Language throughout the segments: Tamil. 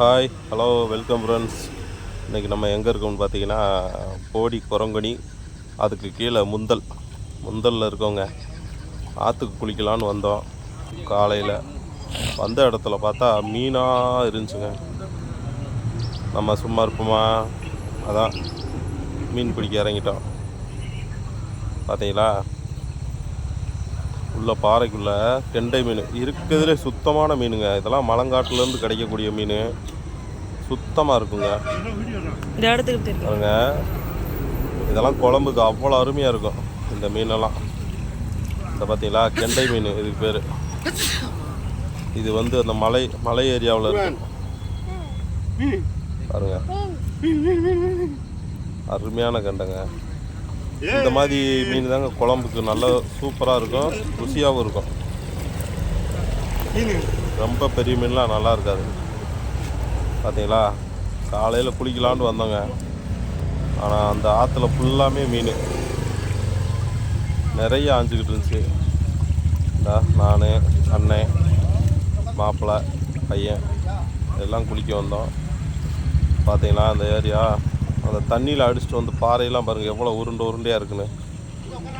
ஹாய் ஹலோ வெல்கம் ஃப்ரெண்ட்ஸ் இன்றைக்கி நம்ம எங்கே இருக்கோம்னு பார்த்தீங்கன்னா போடி குரங்கணி அதுக்கு கீழே முந்தல். முந்தலில் இருக்கோங்க ஆற்றுக்கு குளிக்கலான்னு வந்தோம். காலையில் வந்த இடத்துல பார்த்தா மீனாக இருந்துச்சுங்க. நம்ம சும்மா இருப்போமா? அதான் மீன் பிடிக்க இறங்கிட்டோம். பார்த்தீங்களா? உள்ள பாறைக்குள்ள கெண்டை மீன். இருக்கிறதுலே சுத்தமான மீனுங்க. இதெல்லாம் மலங்காட்டுலேருந்து கிடைக்கக்கூடிய மீன். சுத்தமாக இருக்குங்க. பாருங்க. இதெல்லாம் குழம்புக்கு அவ்வளோ அருமையாக இருக்கும். இந்த மீனெல்லாம். இந்த பார்த்தீங்களா? கெண்டை மீன். இதுக்கு பேர். இது வந்து அந்த மலை மலை ஏரியாவில் இருக்கும் பாருங்க. அருமையான கெண்டைங்க. இந்த மாதிரி மீன் தாங்க குழம்புக்கு நல்ல சூப்பராக இருக்கும். ருசியாகவும் இருக்கும். ரொம்ப பெரிய மீன்லாம் நல்லா இருக்காது. பார்த்தீங்களா காலையில் குளிக்கலான்னு வந்தோங்க. ஆனால் அந்த ஆற்றுல ஃபுல்லாமே மீன். நிறைய ஆஞ்சிக்கிட்டு இருந்துச்சு. இந்தா நான் அண்ணன் மாப்பிள்ளை பையன் எல்லாம் குளிக்க வந்தோம். பார்த்தீங்களா அந்த ஏரியா அந்த தண்ணியில் அடிச்சுட்டு வந்து பாறையெல்லாம் பாருங்கள் எவ்வளோ உருண்டை உருண்டையாக இருக்குன்னு.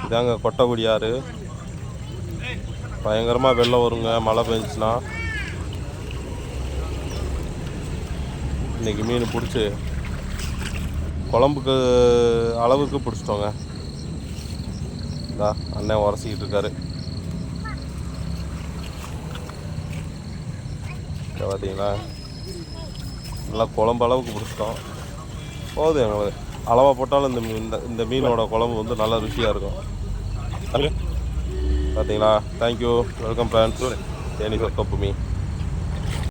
இதாங்க கொட்டக்குடி ஆறு பயங்கரமாக வெள்ளம் வருங்க மழை பெஞ்சுன்னா இன்றைக்கி மீன் பிடிச்சி குழம்புக்கு அளவுக்கு பிடிச்சிட்டோங்க. இந்தா அண்ணன் உரசிக்கிட்டு இருக்காரு. பார்த்தீங்களா? நல்லா குழம்பு அளவுக்கு பிடிச்சிட்டோம். போதும் எங்களுக்கு அளவாக போட்டாலும் இந்த மீன் இந்த இந்த மீனோட குழம்பு வந்து நல்லா ருசியாக இருக்கும். பார்த்தீங்களா thank you welcome friends Theni cup mean